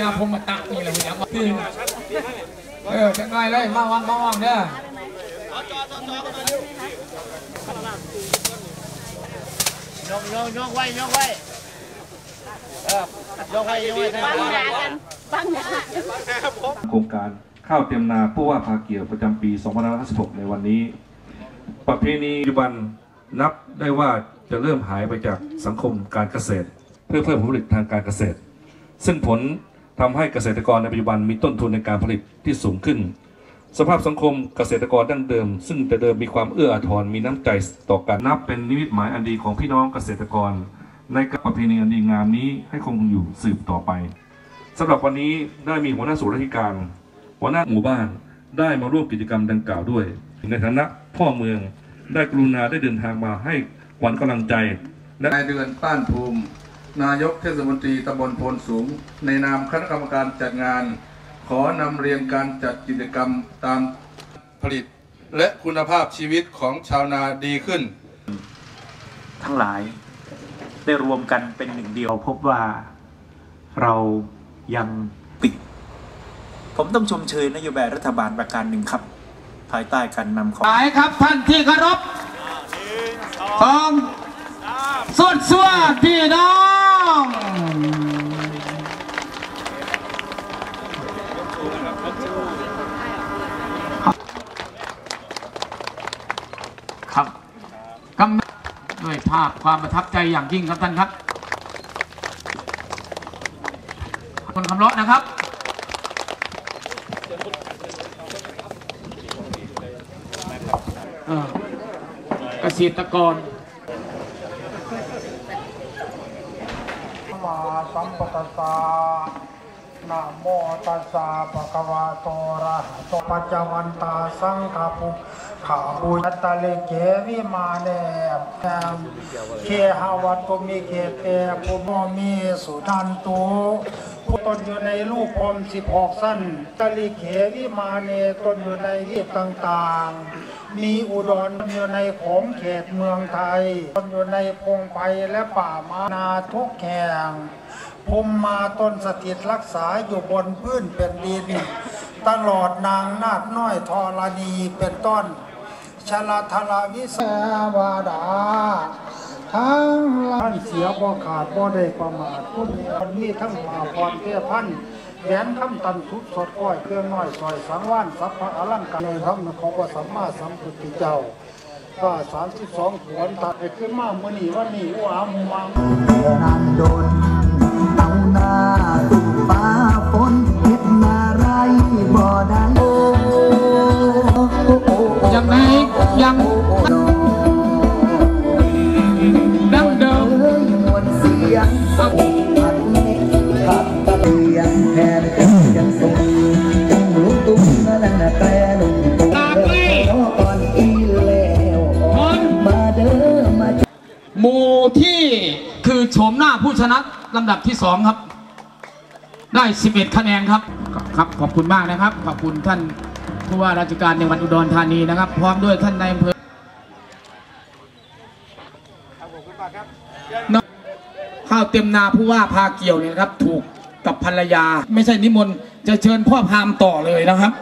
ยาพมตักนี่แหละหัวยังตื่นเออจังไรเลยมาวังมาวังเด้อยกยกยกไว้ยกไว้เออยกไว้ยกไว้ฟังยากันฟังยาโครงการข้าวเตรียมนาผู้ว่าภาเกี่ยวประจำปี 2556 ในวันนี้ ประเพณีปัจจุบันนับได้ว่าจะเริ่มหายไปจากสังคมการเกษตร เพื่อเพิ่มผลผลิตทางการเกษตร ซึ่งผล ทำให้เกษตรกรในปัจจุบันมีต้นทุนในการผลิตที่สูงขึ้น สภาพสังคมเกษตรกรดั้งเดิม ซึ่งแต่เดิมมีความเอื้ออาทรมีน้ำใจต่อกันนับเป็นนิมิตหมายอันดีของพี่น้องเกษตรกร ในกประเพณีอันดีงามนี้ให้คงอยู่สืบต่อไปสำหรับวันนี้ได้มีหัวหน้าส่วนราชการ หัวหน้าหมู่บ้านได้มาร่วมกิจกรรมดังกล่าวด้วย ในฐานะพ่อเมืองได้กรุณาได้เดินทางมาให้ขวัญกำลังใจ และนายเดือนป้านภูมิ นายกเทศมนตรีตำบลโพนสูง ในนามคณะกรรมการจัดงาน ขอนำเรียนการจัดกิจกรรมตามผลิต และคุณภาพชีวิตของชาวนาดีขึ้น ทั้งหลายได้รวมกันเป็นหนึ่งเดียวพบว่าเรายังติด ผมต้องชมเชยนโยบายรัฐบาลประการหนึ่งครับ ภายใต้การนำของหายครับท่านที่เคารพสองสวดสวดพี่น้อง ครับกำด้วยภาพความประทับใจอย่างยิ่งครับท่านครับ คนคำร้อนะครับเกษตรกร มา สัมปตสสะนะโมตัสสะภะคะวะโตระหะโตปัจจวันตาสังฆปุขาบุญตะเลเกวิมาเนแอมเคหาวัตุมีเกเตปุโมมีสุทันตุผู้ตนอยู่ในลูกพรมสิบหกสั้นตะลิเขวิมาเนตนอยู่ในเรียบต่างๆ มีอุดรอยู่ในขมเขตเมืองไทย ตนอยู่ในพงไพและป่ามานาทุกแห่ง ภูมิมาตนสถิตรักษาอยู่บนพื้นแผ่นดิน ตลอดนางนาคน้อยทอรณีเป็นต้นชลาทลาวิสาวาดา ทั้งท่านเสียบ่ขาดบ่ได้ประมาทผู้มีคนนี้ทั้งมาพรเพียพันแหวนคำตันทุบสดก้อยเครื่องน้อยซอยสังว่านสัพพะอลังการเลยทั้งของพระสัมมาสัมพุทธเจ้าก็สามสิบสองผวนตัดไปขึ้นมาเมื่อนี้วันนี้อุอามุมังนานโดน ยังไงยังดังเดิมเอ้ยมวลเสียงอันนี้ขับตะเลียงแทนเป็นยังทรงจังรู้ตุ้มนั่นน่ะแตรลุงตุ้มเด้อก่อนอีแล้วมาเด้อมาหมู่ที่คือโฉมหน้าผู้ชนะลำดับที่สองครับ ได้ 11 คะแนนครับครับ ขอบคุณมากนะครับ ขอบคุณท่านผู้ว่าราชการจังหวัดอุดรธานีนะครับ พร้อมด้วยท่านนายอำเภอข้าวเต็มนาผู้ว่าพาเกี่ยวเนี่ยนะครับ ถูกกับภรรยา ไม่ใช่นิมนต์จะเชิญพ่อพามต่อเลยนะครับ